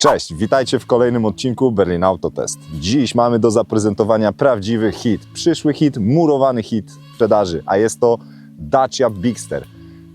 Cześć, witajcie w kolejnym odcinku Berlin Autotest. Dziś mamy do zaprezentowania prawdziwy hit, przyszły hit, murowany hit sprzedaży, a jest to Dacia Bigster.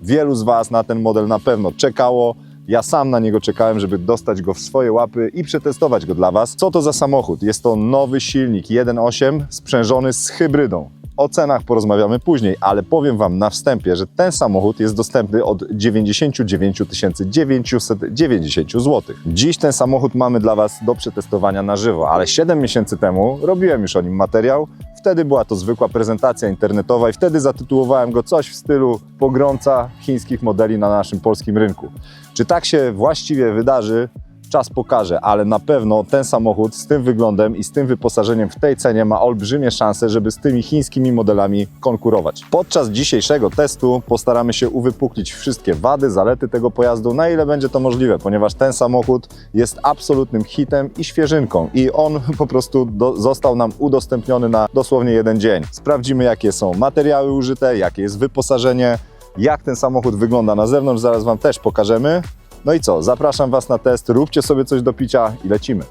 Wielu z Was na ten model na pewno czekało. Ja sam na niego czekałem, żeby dostać go w swoje łapy i przetestować go dla Was. Co to za samochód? Jest to nowy silnik 1.8 sprzężony z hybrydą. O cenach porozmawiamy później, ale powiem Wam na wstępie, że ten samochód jest dostępny od 99 990 zł. Dziś ten samochód mamy dla Was do przetestowania na żywo, ale 7 miesięcy temu robiłem już o nim materiał. Wtedy była to zwykła prezentacja internetowa i wtedy zatytułowałem go coś w stylu pogromca chińskich modeli na naszym polskim rynku. Czy tak się właściwie wydarzy? Czas pokaże, ale na pewno ten samochód z tym wyglądem i z tym wyposażeniem w tej cenie ma olbrzymie szanse, żeby z tymi chińskimi modelami konkurować. Podczas dzisiejszego testu postaramy się uwypuklić wszystkie wady, zalety tego pojazdu, na ile będzie to możliwe, ponieważ ten samochód jest absolutnym hitem i świeżynką i on po prostu do, został nam udostępniony na dosłownie jeden dzień. Sprawdzimy jakie są materiały użyte, jakie jest wyposażenie, jak ten samochód wygląda na zewnątrz, zaraz Wam też pokażemy. No i co, zapraszam Was na test, róbcie sobie coś do picia i lecimy.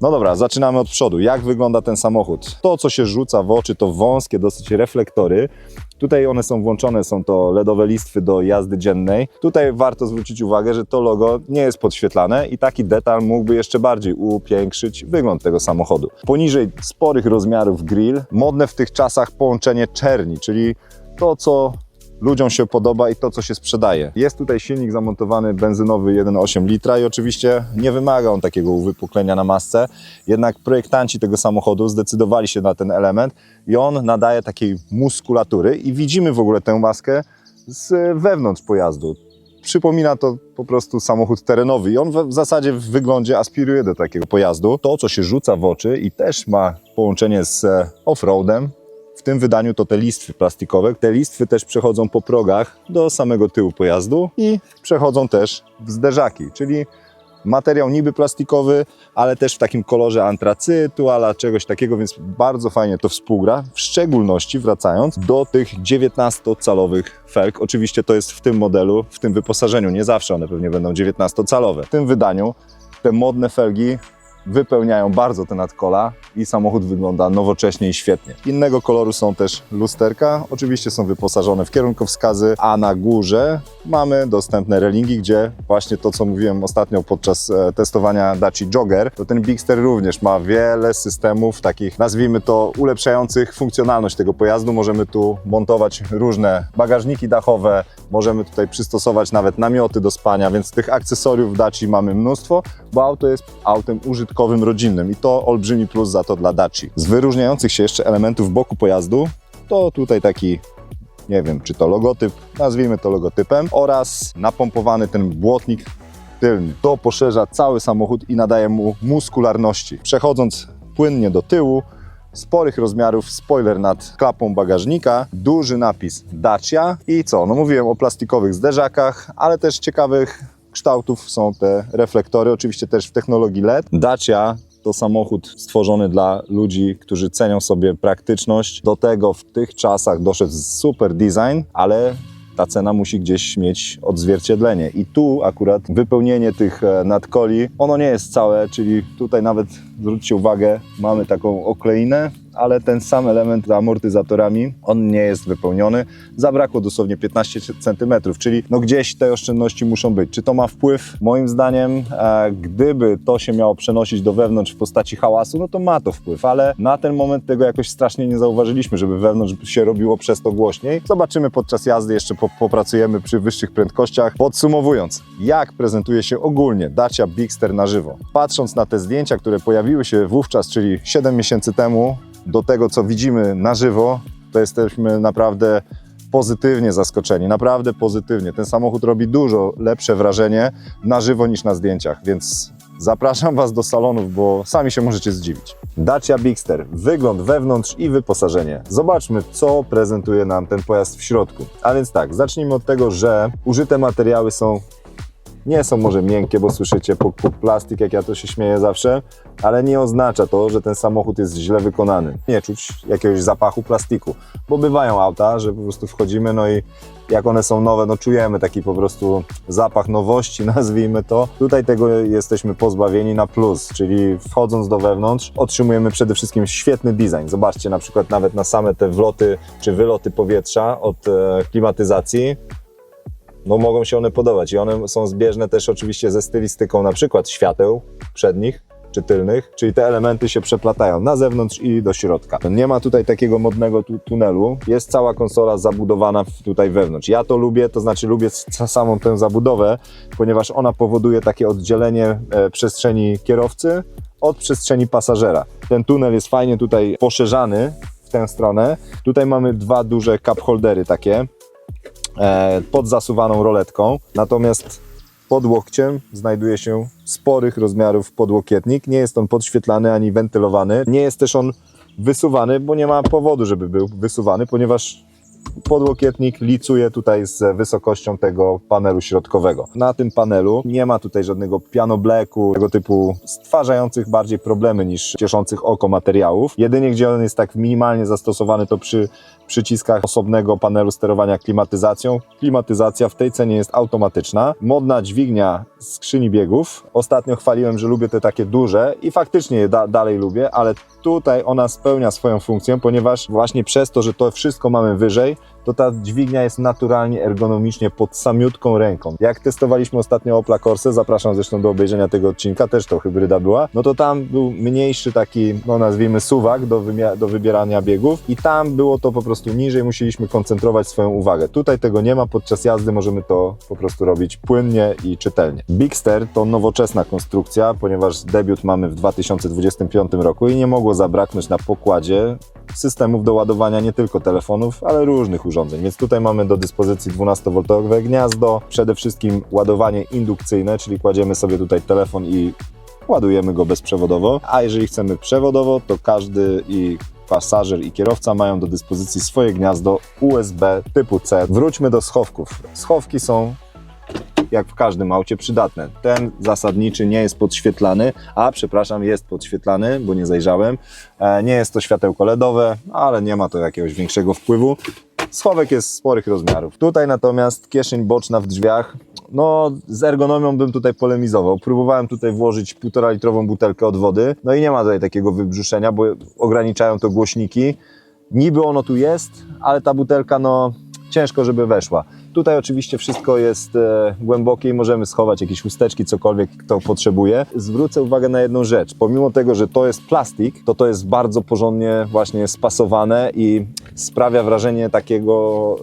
No dobra, zaczynamy od przodu. Jak wygląda ten samochód? To, co się rzuca w oczy, to wąskie dosyć reflektory. Tutaj one są włączone, są to LEDowe listwy do jazdy dziennej. Tutaj warto zwrócić uwagę, że to logo nie jest podświetlane i taki detal mógłby jeszcze bardziej upiększyć wygląd tego samochodu. Poniżej sporych rozmiarów grill, modne w tych czasach połączenie czerni, czyli to, co ludziom się podoba i to, co się sprzedaje. Jest tutaj silnik zamontowany benzynowy 1,8 litra i oczywiście nie wymaga on takiego uwypuklenia na masce, jednak projektanci tego samochodu zdecydowali się na ten element i on nadaje takiej muskulatury i widzimy w ogóle tę maskę z wewnątrz pojazdu. Przypomina to po prostu samochód terenowy i on w zasadzie w wyglądzie aspiruje do takiego pojazdu. To, co się rzuca w oczy i też ma połączenie z offroadem, tym wydaniu to te listwy plastikowe. Te listwy też przechodzą po progach do samego tyłu pojazdu i przechodzą też w zderzaki, czyli materiał niby plastikowy, ale też w takim kolorze antracytu, ala czegoś takiego, więc bardzo fajnie to współgra. W szczególności wracając do tych 19-calowych felg. Oczywiście to jest w tym modelu, w tym wyposażeniu. Nie zawsze one pewnie będą 19-calowe. W tym wydaniu te modne felgi wypełniają bardzo te nadkola i samochód wygląda nowocześnie i świetnie. Innego koloru są też lusterka, oczywiście są wyposażone w kierunkowskazy, a na górze mamy dostępne relingi, gdzie właśnie to, co mówiłem ostatnio podczas e, testowania Daci Jogger, to ten Bigster również ma wiele systemów takich, nazwijmy to, ulepszających funkcjonalność tego pojazdu. Możemy tu montować różne bagażniki dachowe, możemy tutaj przystosować nawet namioty do spania, więc tych akcesoriów Daci mamy mnóstwo, bo auto jest autem użytkowym, rodzinnym i to olbrzymi plus za to dla Daci. Z wyróżniających się jeszcze elementów boku pojazdu, to tutaj taki nie wiem, czy to logotyp, nazwijmy to logotypem, oraz napompowany ten błotnik tylny. To poszerza cały samochód i nadaje mu muskularności. Przechodząc płynnie do tyłu, sporych rozmiarów spoiler nad klapą bagażnika, duży napis Dacia i co? No mówiłem o plastikowych zderzakach, ale też ciekawych kształtów są te reflektory, oczywiście też w technologii LED. Dacia to samochód stworzony dla ludzi, którzy cenią sobie praktyczność. Do tego w tych czasach doszedł super design, ale ta cena musi gdzieś mieć odzwierciedlenie. I tu akurat wypełnienie tych e, nadkoli, ono nie jest całe, czyli tutaj nawet zwróćcie uwagę, mamy taką okleinę, ale ten sam element amortyzatorami, on nie jest wypełniony. Zabrakło dosłownie 15 cm, czyli no gdzieś te oszczędności muszą być. Czy to ma wpływ? Moim zdaniem, e, gdyby to się miało przenosić do wewnątrz w postaci hałasu, no to ma to wpływ, ale na ten moment tego jakoś strasznie nie zauważyliśmy, żeby wewnątrz się robiło przez to głośniej. Zobaczymy podczas jazdy, jeszcze po, popracujemy przy wyższych prędkościach. Podsumowując, jak prezentuje się ogólnie Dacia Bigster na żywo? Patrząc na te zdjęcia, które pojawiły się wówczas, czyli 7 miesięcy temu, do tego, co widzimy na żywo, to jesteśmy naprawdę pozytywnie zaskoczeni, naprawdę pozytywnie. Ten samochód robi dużo lepsze wrażenie na żywo niż na zdjęciach, więc Zapraszam Was do salonów, bo sami się możecie zdziwić. Dacia Bigster, wygląd wewnątrz i wyposażenie. Zobaczmy, co prezentuje nam ten pojazd w środku. A więc tak, zacznijmy od tego, że użyte materiały są nie są może miękkie, bo słyszycie puk, puk, plastik, jak ja to się śmieję zawsze, ale nie oznacza to, że ten samochód jest źle wykonany. Nie czuć jakiegoś zapachu plastiku, bo bywają auta, że po prostu wchodzimy, no i jak one są nowe, no czujemy taki po prostu zapach nowości, nazwijmy to. Tutaj tego jesteśmy pozbawieni na plus, czyli wchodząc do wewnątrz otrzymujemy przede wszystkim świetny design. Zobaczcie na przykład nawet na same te wloty czy wyloty powietrza od e, klimatyzacji, no mogą się one podobać i one są zbieżne też oczywiście ze stylistyką na przykład świateł przednich czy tylnych, czyli te elementy się przeplatają na zewnątrz i do środka. Nie ma tutaj takiego modnego tu tunelu, jest cała konsola zabudowana tutaj wewnątrz. Ja to lubię, to znaczy lubię samą tę zabudowę, ponieważ ona powoduje takie oddzielenie e, przestrzeni kierowcy od przestrzeni pasażera. Ten tunel jest fajnie tutaj poszerzany w tę stronę. Tutaj mamy dwa duże cup holdery takie, pod zasuwaną roletką. Natomiast pod łokciem znajduje się sporych rozmiarów podłokietnik. Nie jest on podświetlany ani wentylowany. Nie jest też on wysuwany, bo nie ma powodu, żeby był wysuwany, ponieważ podłokietnik licuje tutaj z wysokością tego panelu środkowego. Na tym panelu nie ma tutaj żadnego pianobleku, tego typu stwarzających bardziej problemy niż cieszących oko materiałów. Jedynie gdzie on jest tak minimalnie zastosowany to przy przyciskach osobnego panelu sterowania klimatyzacją. Klimatyzacja w tej cenie jest automatyczna. Modna dźwignia skrzyni biegów. Ostatnio chwaliłem, że lubię te takie duże i faktycznie je da dalej lubię, ale tutaj ona spełnia swoją funkcję, ponieważ właśnie przez to, że to wszystko mamy wyżej, to ta dźwignia jest naturalnie ergonomicznie pod samiutką ręką. Jak testowaliśmy ostatnio Opla Corsa, zapraszam zresztą do obejrzenia tego odcinka, też to hybryda była, no to tam był mniejszy taki, no nazwijmy suwak do, do wybierania biegów i tam było to po prostu niżej, musieliśmy koncentrować swoją uwagę. Tutaj tego nie ma, podczas jazdy możemy to po prostu robić płynnie i czytelnie. Bigster to nowoczesna konstrukcja, ponieważ debiut mamy w 2025 roku i nie mogło zabraknąć na pokładzie systemów do ładowania nie tylko telefonów, ale różnych urządzeń. Więc tutaj mamy do dyspozycji 12V gniazdo, przede wszystkim ładowanie indukcyjne, czyli kładziemy sobie tutaj telefon i ładujemy go bezprzewodowo, a jeżeli chcemy przewodowo, to każdy i pasażer i kierowca mają do dyspozycji swoje gniazdo USB typu C. Wróćmy do schowków. Schowki są jak w każdym aucie przydatne. Ten zasadniczy nie jest podświetlany, a przepraszam, jest podświetlany, bo nie zajrzałem. E, Nie jest to światełko LEDowe, ale nie ma to jakiegoś większego wpływu. Schowek jest sporych rozmiarów. Tutaj natomiast kieszeń boczna w drzwiach. No, z ergonomią bym tutaj polemizował. Próbowałem tutaj włożyć półtora litrową butelkę od wody, no i nie ma tutaj takiego wybrzuszenia, bo ograniczają to głośniki. Niby ono tu jest, ale ta butelka, no, ciężko, żeby weszła. Tutaj oczywiście wszystko jest e, głębokie i możemy schować jakieś chusteczki, cokolwiek kto potrzebuje. Zwrócę uwagę na jedną rzecz. Pomimo tego, że to jest plastik, to to jest bardzo porządnie właśnie spasowane i sprawia wrażenie takiego,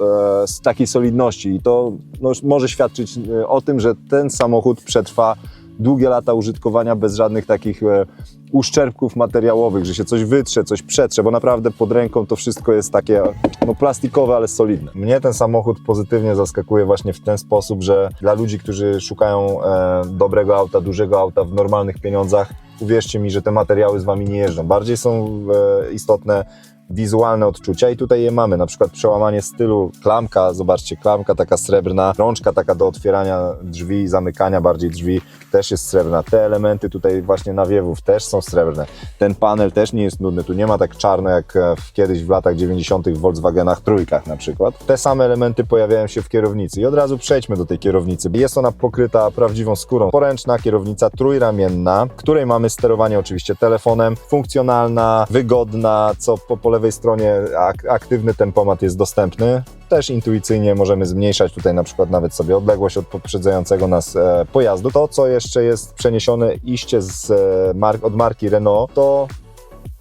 e, takiej solidności. I to no, może świadczyć e, o tym, że ten samochód przetrwa długie lata użytkowania bez żadnych takich e, uszczerbków materiałowych, że się coś wytrze, coś przetrze, bo naprawdę pod ręką to wszystko jest takie no, plastikowe, ale solidne. Mnie ten samochód pozytywnie zaskakuje właśnie w ten sposób, że dla ludzi, którzy szukają e, dobrego auta, dużego auta w normalnych pieniądzach, uwierzcie mi, że te materiały z wami nie jeżdżą. Bardziej są e, istotne wizualne odczucia i tutaj je mamy, na przykład przełamanie stylu, klamka, zobaczcie, klamka taka srebrna, rączka taka do otwierania drzwi, zamykania bardziej drzwi też jest srebrna. Te elementy tutaj właśnie nawiewów też są srebrne. Ten panel też nie jest nudny, tu nie ma tak czarno jak e, w, kiedyś w latach 90. w Volkswagenach trójkach na przykład. Te same elementy pojawiają się w kierownicy i od razu przejdźmy do tej kierownicy. Jest ona pokryta prawdziwą skórą. Poręczna kierownica trójramienna, której mamy sterowanie oczywiście telefonem, funkcjonalna, wygodna, co po, po lewej stronie ak aktywny tempomat jest dostępny. Też intuicyjnie możemy zmniejszać tutaj na przykład nawet sobie odległość od poprzedzającego nas e, pojazdu. To, co jeszcze jest przeniesione iście z, e, mark od marki Renault, to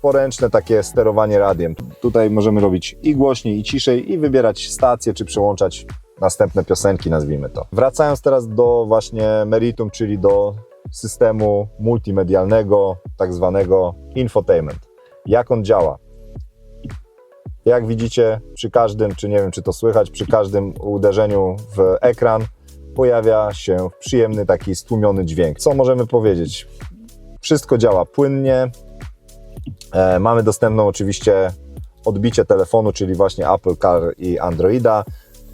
poręczne takie sterowanie radiem. Tutaj możemy robić i głośniej, i ciszej, i wybierać stacje, czy przełączać następne piosenki, nazwijmy to. Wracając teraz do właśnie meritum, czyli do systemu multimedialnego, tak zwanego infotainment. Jak on działa? Jak widzicie, przy każdym, czy nie wiem, czy to słychać, przy każdym uderzeniu w ekran pojawia się przyjemny taki stłumiony dźwięk. Co możemy powiedzieć? Wszystko działa płynnie. E, mamy dostępną oczywiście odbicie telefonu, czyli właśnie Apple Car i Androida.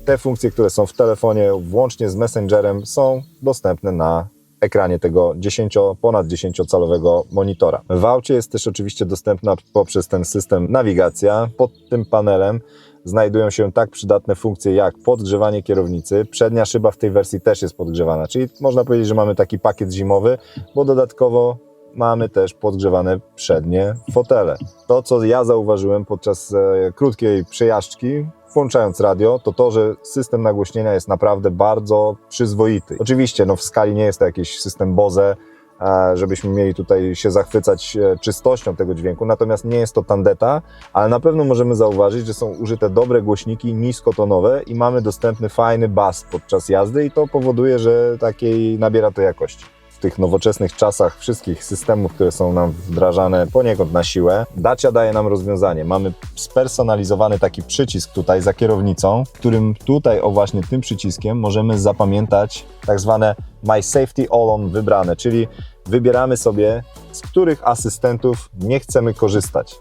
Te funkcje, które są w telefonie, włącznie z Messengerem, są dostępne na ekranie tego 10, ponad 10-calowego monitora. W aucie jest też oczywiście dostępna poprzez ten system nawigacja. Pod tym panelem znajdują się tak przydatne funkcje jak podgrzewanie kierownicy. Przednia szyba w tej wersji też jest podgrzewana, czyli można powiedzieć, że mamy taki pakiet zimowy, bo dodatkowo mamy też podgrzewane przednie fotele. To, co ja zauważyłem podczas e, krótkiej przejażdżki, włączając radio, to to, że system nagłośnienia jest naprawdę bardzo przyzwoity. Oczywiście, no w skali nie jest to jakiś system Bose, e, żebyśmy mieli tutaj się zachwycać e, czystością tego dźwięku, natomiast nie jest to tandeta, ale na pewno możemy zauważyć, że są użyte dobre głośniki niskotonowe i mamy dostępny fajny bas podczas jazdy i to powoduje, że takiej nabiera to jakości tych nowoczesnych czasach wszystkich systemów, które są nam wdrażane poniekąd na siłę, Dacia daje nam rozwiązanie. Mamy spersonalizowany taki przycisk tutaj za kierownicą, którym tutaj o właśnie tym przyciskiem możemy zapamiętać tak zwane My Safety All On wybrane, czyli wybieramy sobie z których asystentów nie chcemy korzystać.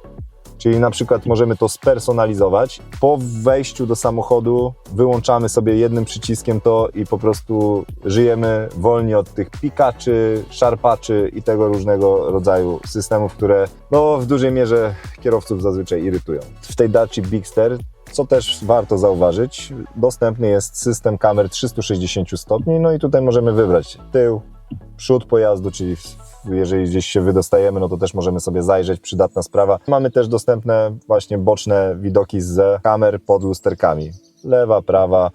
Czyli na przykład możemy to spersonalizować. Po wejściu do samochodu wyłączamy sobie jednym przyciskiem to i po prostu żyjemy wolni od tych pikaczy, szarpaczy i tego różnego rodzaju systemów, które no, w dużej mierze kierowców zazwyczaj irytują. W tej Dacia Bigster co też warto zauważyć, dostępny jest system kamer 360 stopni, no i tutaj możemy wybrać tył, przód pojazdu, czyli jeżeli gdzieś się wydostajemy, no to też możemy sobie zajrzeć, przydatna sprawa. Mamy też dostępne właśnie boczne widoki z kamer pod lusterkami, lewa, prawa,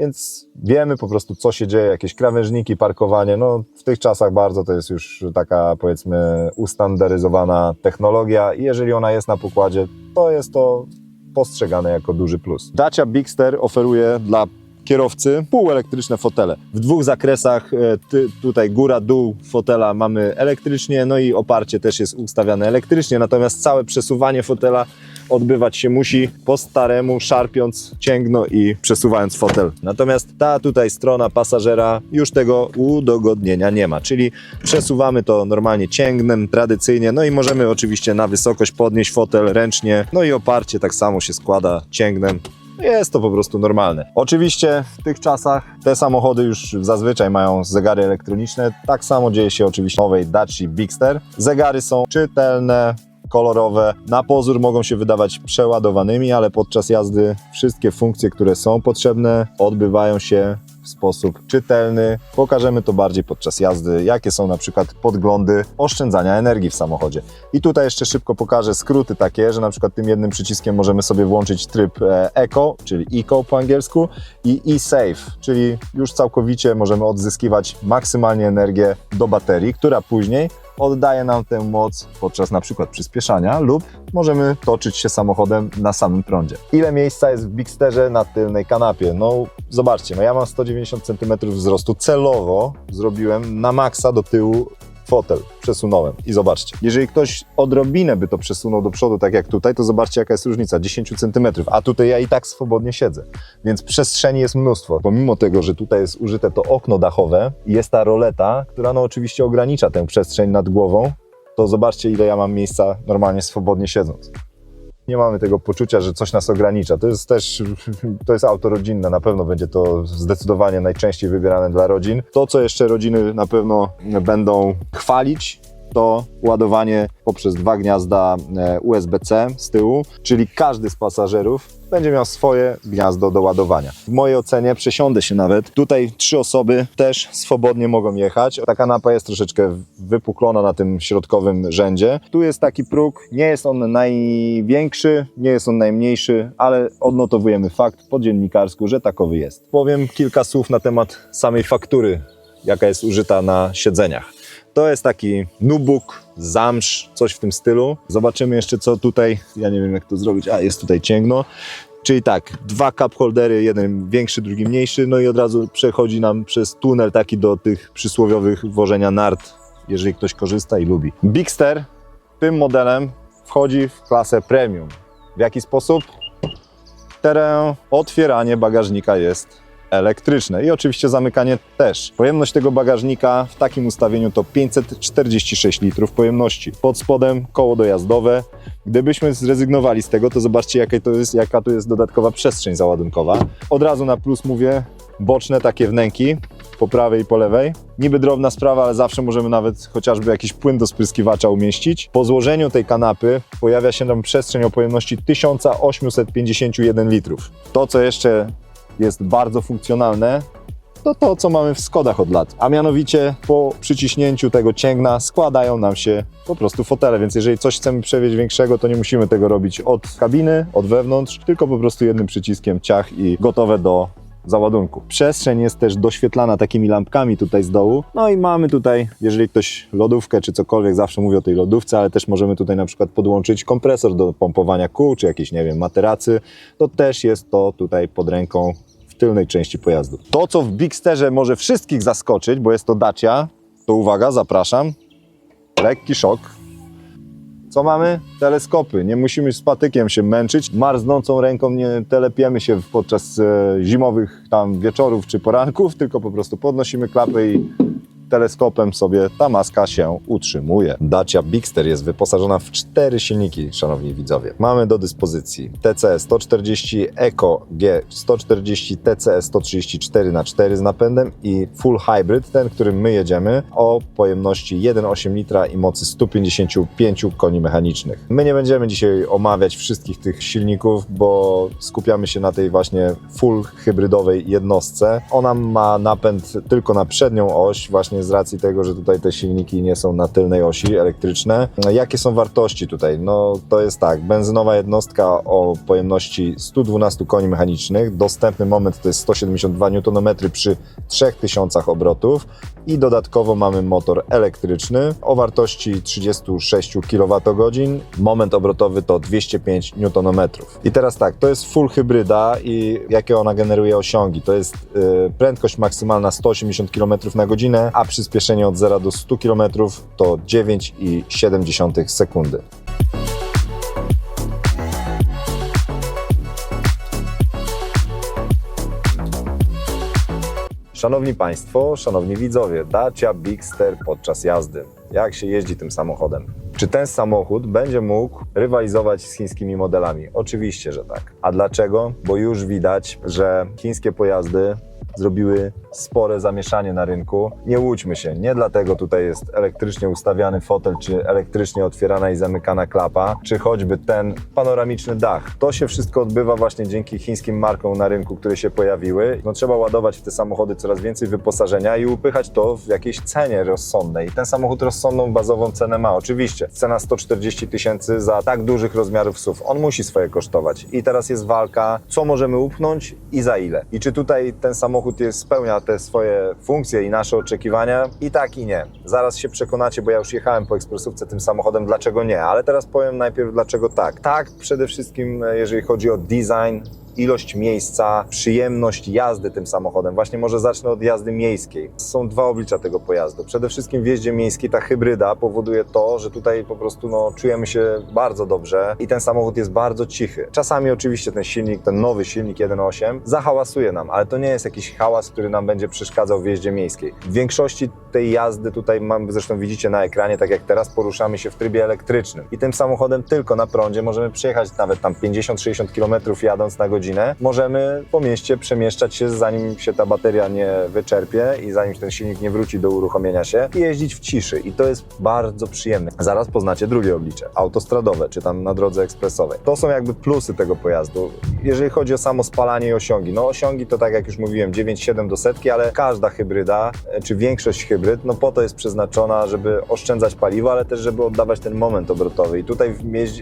więc wiemy po prostu, co się dzieje, jakieś krawężniki, parkowanie. No, w tych czasach bardzo to jest już taka, powiedzmy, ustandaryzowana technologia i jeżeli ona jest na pokładzie, to jest to postrzegane jako duży plus. Dacia Bigster oferuje dla kierowcy półelektryczne fotele. W dwóch zakresach, e, ty, tutaj góra, dół fotela mamy elektrycznie, no i oparcie też jest ustawiane elektrycznie, natomiast całe przesuwanie fotela odbywać się musi po staremu, szarpiąc cięgno i przesuwając fotel. Natomiast ta tutaj strona pasażera już tego udogodnienia nie ma, czyli przesuwamy to normalnie cięgnem, tradycyjnie, no i możemy oczywiście na wysokość podnieść fotel ręcznie, no i oparcie tak samo się składa cięgnem. Jest to po prostu normalne. Oczywiście w tych czasach te samochody już zazwyczaj mają zegary elektroniczne. Tak samo dzieje się oczywiście w nowej Dacia Bigster. Zegary są czytelne, kolorowe. Na pozór mogą się wydawać przeładowanymi, ale podczas jazdy wszystkie funkcje, które są potrzebne, odbywają się sposób czytelny. Pokażemy to bardziej podczas jazdy, jakie są na przykład podglądy oszczędzania energii w samochodzie. I tutaj jeszcze szybko pokażę skróty takie, że na przykład tym jednym przyciskiem możemy sobie włączyć tryb e, Eco, czyli Eco po angielsku i e-Save, czyli już całkowicie możemy odzyskiwać maksymalnie energię do baterii, która później oddaje nam tę moc podczas na przykład przyspieszania lub możemy toczyć się samochodem na samym prądzie. Ile miejsca jest w Bigsterze na tylnej kanapie? No zobaczcie, no ja mam 190 cm wzrostu, celowo zrobiłem na maksa do tyłu fotel, przesunąłem i zobaczcie. Jeżeli ktoś odrobinę by to przesunął do przodu, tak jak tutaj, to zobaczcie jaka jest różnica, 10 cm, a tutaj ja i tak swobodnie siedzę. Więc przestrzeni jest mnóstwo. Pomimo tego, że tutaj jest użyte to okno dachowe jest ta roleta, która no oczywiście ogranicza tę przestrzeń nad głową, to zobaczcie ile ja mam miejsca normalnie swobodnie siedząc. Nie mamy tego poczucia, że coś nas ogranicza. To jest też, to jest auto rodzinne, na pewno będzie to zdecydowanie najczęściej wybierane dla rodzin. To, co jeszcze rodziny na pewno będą chwalić, to ładowanie poprzez dwa gniazda e, USB-C z tyłu, czyli każdy z pasażerów będzie miał swoje gniazdo do ładowania. W mojej ocenie przesiądę się nawet. Tutaj trzy osoby też swobodnie mogą jechać. Ta kanapa jest troszeczkę wypuklona na tym środkowym rzędzie. Tu jest taki próg, nie jest on największy, nie jest on najmniejszy, ale odnotowujemy fakt po dziennikarsku, że takowy jest. Powiem kilka słów na temat samej faktury, jaka jest użyta na siedzeniach. To jest taki nubuk, zamsz, coś w tym stylu. Zobaczymy jeszcze co tutaj, ja nie wiem jak to zrobić, a jest tutaj cięgno. Czyli tak, dwa cup holdery, jeden większy, drugi mniejszy, no i od razu przechodzi nam przez tunel taki do tych przysłowiowych włożenia nart, jeżeli ktoś korzysta i lubi. Bigster tym modelem wchodzi w klasę premium. W jaki sposób? Teren, otwieranie bagażnika jest elektryczne i oczywiście zamykanie też. Pojemność tego bagażnika w takim ustawieniu to 546 litrów pojemności. Pod spodem koło dojazdowe. Gdybyśmy zrezygnowali z tego, to zobaczcie jaka to jest, jaka jest dodatkowa przestrzeń załadunkowa. Od razu na plus mówię, boczne takie wnęki po prawej i po lewej. Niby drobna sprawa, ale zawsze możemy nawet chociażby jakiś płyn do spryskiwacza umieścić. Po złożeniu tej kanapy pojawia się nam przestrzeń o pojemności 1851 litrów. To, co jeszcze jest bardzo funkcjonalne, to to, co mamy w Skodach od lat. A mianowicie po przyciśnięciu tego cięgna składają nam się po prostu fotele, więc jeżeli coś chcemy przewieźć większego, to nie musimy tego robić od kabiny, od wewnątrz, tylko po prostu jednym przyciskiem ciach i gotowe do załadunku. Przestrzeń jest też doświetlana takimi lampkami tutaj z dołu. No i mamy tutaj, jeżeli ktoś lodówkę czy cokolwiek, zawsze mówię o tej lodówce, ale też możemy tutaj na przykład podłączyć kompresor do pompowania kół, czy jakieś, nie wiem, materacy. To też jest to tutaj pod ręką tylnej części pojazdu. To, co w Bigsterze może wszystkich zaskoczyć, bo jest to Dacia, to uwaga, zapraszam. Lekki szok. Co mamy? Teleskopy. Nie musimy z patykiem się męczyć. Marznącą ręką nie telepiemy się podczas e, zimowych tam wieczorów czy poranków, tylko po prostu podnosimy klapy i teleskopem sobie ta maska się utrzymuje. Dacia Bigster jest wyposażona w cztery silniki, szanowni widzowie. Mamy do dyspozycji TCE 140 Eco G 140 TCE 134 na 4 z napędem i Full Hybrid, ten, którym my jedziemy, o pojemności 1,8 litra i mocy 155 koni mechanicznych. My nie będziemy dzisiaj omawiać wszystkich tych silników, bo skupiamy się na tej właśnie full hybrydowej jednostce. Ona ma napęd tylko na przednią oś, właśnie z racji tego, że tutaj te silniki nie są na tylnej osi elektryczne. Jakie są wartości tutaj? No to jest tak, benzynowa jednostka o pojemności 112 koni mechanicznych, dostępny moment to jest 172 Nm przy 3000 obrotów i dodatkowo mamy motor elektryczny o wartości 36 kWh. Moment obrotowy to 205 Nm. I teraz tak, to jest full hybryda i jakie ona generuje osiągi? To jest y, prędkość maksymalna 180 km na godzinę, a przyspieszenie od 0 do 100 km to 9,7 sekundy. Szanowni Państwo, szanowni widzowie, Dacia Bigster podczas jazdy. Jak się jeździ tym samochodem? Czy ten samochód będzie mógł rywalizować z chińskimi modelami? Oczywiście, że tak. A dlaczego? Bo już widać, że chińskie pojazdy zrobiły spore zamieszanie na rynku. Nie łudźmy się, nie dlatego tutaj jest elektrycznie ustawiany fotel, czy elektrycznie otwierana i zamykana klapa, czy choćby ten panoramiczny dach. To się wszystko odbywa właśnie dzięki chińskim markom na rynku, które się pojawiły. No, trzeba ładować w te samochody coraz więcej wyposażenia i upychać to w jakiejś cenie rozsądnej. Ten samochód rozsądną, bazową cenę ma. Oczywiście, cena 140 tysięcy za tak dużych rozmiarów SUV. On musi swoje kosztować. I teraz jest walka, co możemy upchnąć i za ile. I czy tutaj ten samochód jest, spełnia te swoje funkcje i nasze oczekiwania? I tak i nie. Zaraz się przekonacie, bo ja już jechałem po ekspresówce tym samochodem, dlaczego nie. Ale teraz powiem najpierw dlaczego tak. Tak, przede wszystkim e, jeżeli chodzi o design, ilość miejsca, przyjemność jazdy tym samochodem. Właśnie może zacznę od jazdy miejskiej. Są dwa oblicza tego pojazdu. Przede wszystkim w jeździe miejskiej ta hybryda powoduje to, że tutaj po prostu no, czujemy się bardzo dobrze i ten samochód jest bardzo cichy. Czasami oczywiście ten silnik, ten nowy silnik 1.8 zahałasuje nam, ale to nie jest jakiś hałas, który nam będzie przeszkadzał w jeździe miejskiej. W większości tej jazdy tutaj mam, zresztą widzicie na ekranie, tak jak teraz poruszamy się w trybie elektrycznym i tym samochodem tylko na prądzie możemy przejechać nawet tam 50-60 km jadąc na godzinę możemy po mieście przemieszczać się, zanim się ta bateria nie wyczerpie i zanim ten silnik nie wróci do uruchomienia się i jeździć w ciszy. I to jest bardzo przyjemne. Zaraz poznacie drugie oblicze, autostradowe, czy tam na drodze ekspresowej. To są jakby plusy tego pojazdu. Jeżeli chodzi o samo spalanie i osiągi, no osiągi to tak jak już mówiłem, 9,7 do setki, ale każda hybryda, e, czy większość hybryd, no po to jest przeznaczona, żeby oszczędzać paliwo, ale też żeby oddawać ten moment obrotowy. I tutaj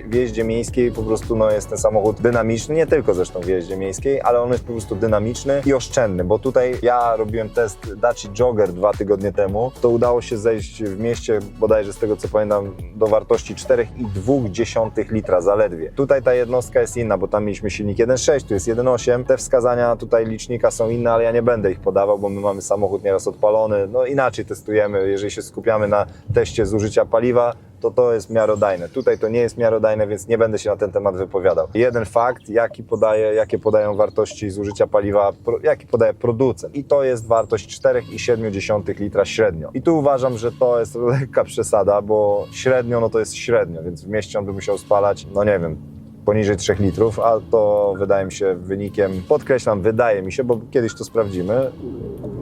w jeździe miejskiej po prostu no, jest ten samochód dynamiczny, nie tylko zresztą w jeździe miejskiej, ale on jest po prostu dynamiczny i oszczędny, bo tutaj ja robiłem test Daci Jogger dwa tygodnie temu, to udało się zejść w mieście bodajże z tego co pamiętam do wartości 4,2 litra zaledwie. Tutaj ta jednostka jest inna, bo tam mieliśmy silnik 1.6, tu jest 1.8. Te wskazania tutaj licznika są inne, ale ja nie będę ich podawał, bo my mamy samochód nieraz odpalony, no inaczej testujemy, jeżeli się skupiamy na teście zużycia paliwa, to to jest miarodajne. Tutaj to nie jest miarodajne, więc nie będę się na ten temat wypowiadał. Jeden fakt, jaki podaje, jakie podają wartości zużycia paliwa, pro, jaki podaje producent. I to jest wartość 4,7 litra średnio. I tu uważam, że to jest lekka przesada, bo średnio no to jest średnio, więc w mieście on by musiał spalać, no nie wiem, poniżej 3 litrów, a to wydaje mi się wynikiem, podkreślam, wydaje mi się, bo kiedyś to sprawdzimy,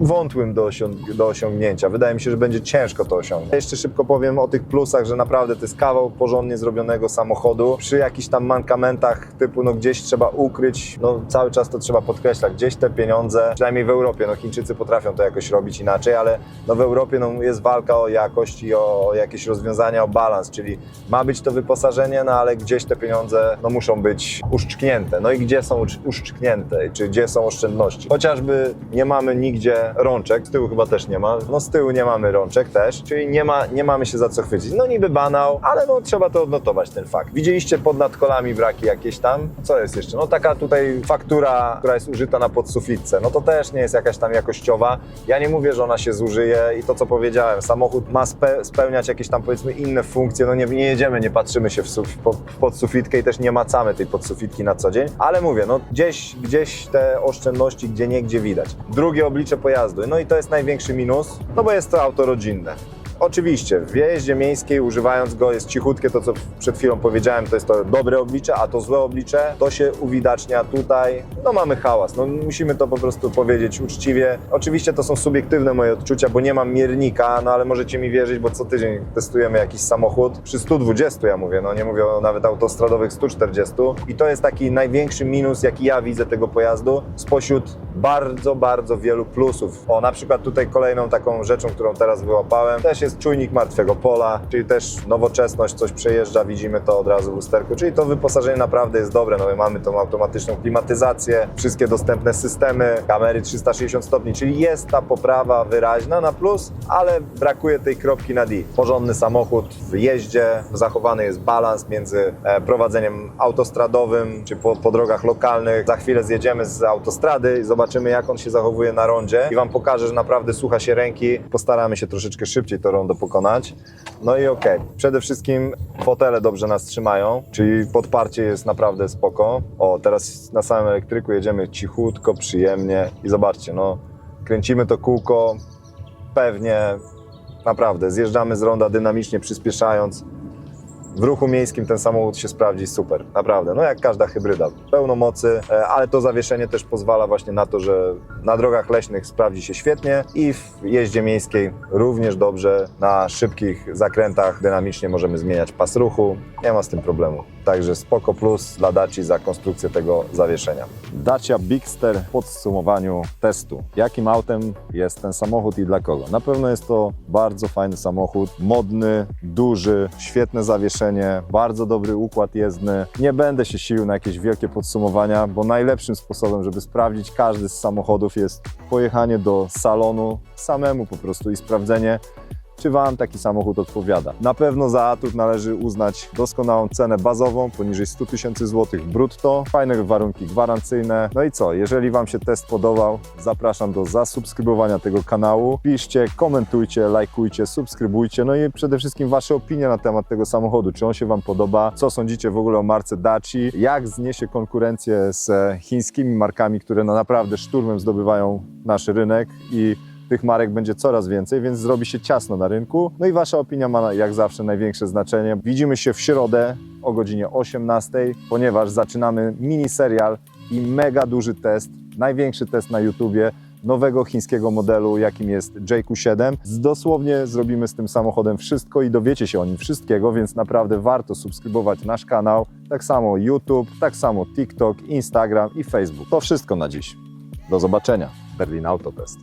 wątłym do, osiąg- do osiągnięcia. Wydaje mi się, że będzie ciężko to osiągnąć. Jeszcze szybko powiem o tych plusach, że naprawdę to jest kawał porządnie zrobionego samochodu. Przy jakichś tam mankamentach typu no gdzieś trzeba ukryć, no cały czas to trzeba podkreślać, gdzieś te pieniądze, przynajmniej w Europie, no Chińczycy potrafią to jakoś robić inaczej, ale no w Europie no jest walka o jakość i o jakieś rozwiązania, o balans, czyli ma być to wyposażenie, no ale gdzieś te pieniądze no muszą być uszczknięte. No i gdzie są usz- uszczknięte, czy gdzie są oszczędności? Chociażby nie mamy nigdzie rączek, z tyłu chyba też nie ma, no z tyłu nie mamy rączek też, czyli nie, ma, nie mamy się za co chwycić. No niby banał, ale no trzeba to odnotować ten fakt. Widzieliście pod nadkolami braki jakieś tam? Co jest jeszcze? No taka tutaj faktura, która jest użyta na podsufitce, no to też nie jest jakaś tam jakościowa. Ja nie mówię, że ona się zużyje i to co powiedziałem, samochód ma spe, spełniać jakieś tam powiedzmy inne funkcje, no nie, nie jedziemy, nie patrzymy się w, suf, po, w podsufitkę i też nie macamy tej podsufitki na co dzień, ale mówię, no gdzieś, gdzieś te oszczędności gdzie nie gdzie widać. Drugie oblicze pojazdu, no i to jest największy minus, no bo jest to auto rodzinne. Oczywiście, w jeździe miejskiej używając go jest cichutkie, to co przed chwilą powiedziałem, to jest to dobre oblicze, a to złe oblicze, to się uwidacznia tutaj, no mamy hałas, no musimy to po prostu powiedzieć uczciwie. Oczywiście to są subiektywne moje odczucia, bo nie mam miernika, no ale możecie mi wierzyć, bo co tydzień testujemy jakiś samochód, przy 120 ja mówię, no nie mówię o nawet autostradowych 140 i to jest taki największy minus, jaki ja widzę tego pojazdu spośród bardzo, bardzo wielu plusów. O, na przykład tutaj kolejną taką rzeczą, którą teraz wyłapałem, też jest czujnik martwego pola, czyli też nowoczesność, coś przejeżdża, widzimy to od razu w lusterku, czyli to wyposażenie naprawdę jest dobre, no my mamy tą automatyczną klimatyzację, wszystkie dostępne systemy, kamery 360 stopni, czyli jest ta poprawa wyraźna na plus, ale brakuje tej kropki na D. Porządny samochód w jeździe, zachowany jest balans między e, prowadzeniem autostradowym, czy po, po drogach lokalnych. Za chwilę zjedziemy z autostrady i zobaczymy, jak on się zachowuje na rondzie i Wam pokażę, że naprawdę słucha się ręki. Postaramy się troszeczkę szybciej to pokonać. No i okej, przede wszystkim fotele dobrze nas trzymają, czyli podparcie jest naprawdę spoko. O, teraz na samym elektryku jedziemy cichutko, przyjemnie i zobaczcie, no kręcimy to kółko pewnie, naprawdę, zjeżdżamy z ronda dynamicznie, przyspieszając. W ruchu miejskim ten samochód się sprawdzi super, naprawdę. No jak każda hybryda, pełno mocy, e, ale to zawieszenie też pozwala właśnie na to, że na drogach leśnych sprawdzi się świetnie i w jeździe miejskiej również dobrze. Na szybkich zakrętach dynamicznie możemy zmieniać pas ruchu, nie ma z tym problemu. Także spoko plus dla Daci za konstrukcję tego zawieszenia. Dacia Bigster w podsumowaniu testu. Jakim autem jest ten samochód i dla kogo? Na pewno jest to bardzo fajny samochód, modny, duży, świetne zawieszenie, bardzo dobry układ jezdny. Nie będę się silił na jakieś wielkie podsumowania, bo najlepszym sposobem, żeby sprawdzić każdy z samochodów jest pojechanie do salonu samemu po prostu i sprawdzenie, czy Wam taki samochód odpowiada. Na pewno za atut należy uznać doskonałą cenę bazową, poniżej 100 tysięcy złotych brutto, fajne warunki gwarancyjne. No i co, jeżeli Wam się test podobał, zapraszam do zasubskrybowania tego kanału. Piszcie, komentujcie, lajkujcie, subskrybujcie, no i przede wszystkim Wasze opinie na temat tego samochodu. Czy on się Wam podoba? Co sądzicie w ogóle o marce Daci? Jak zniesie konkurencję z chińskimi markami, które no naprawdę szturmem zdobywają nasz rynek i tych marek będzie coraz więcej, więc zrobi się ciasno na rynku. No i Wasza opinia ma jak zawsze największe znaczenie. Widzimy się w środę o godzinie 18, ponieważ zaczynamy mini serial i mega duży test, największy test na YouTubie nowego chińskiego modelu, jakim jest JQ7. Dosłownie zrobimy z tym samochodem wszystko i dowiecie się o nim wszystkiego, więc naprawdę warto subskrybować nasz kanał. Tak samo YouTube, tak samo TikTok, Instagram i Facebook. To wszystko na dziś. Do zobaczenia. Berlin Autotest.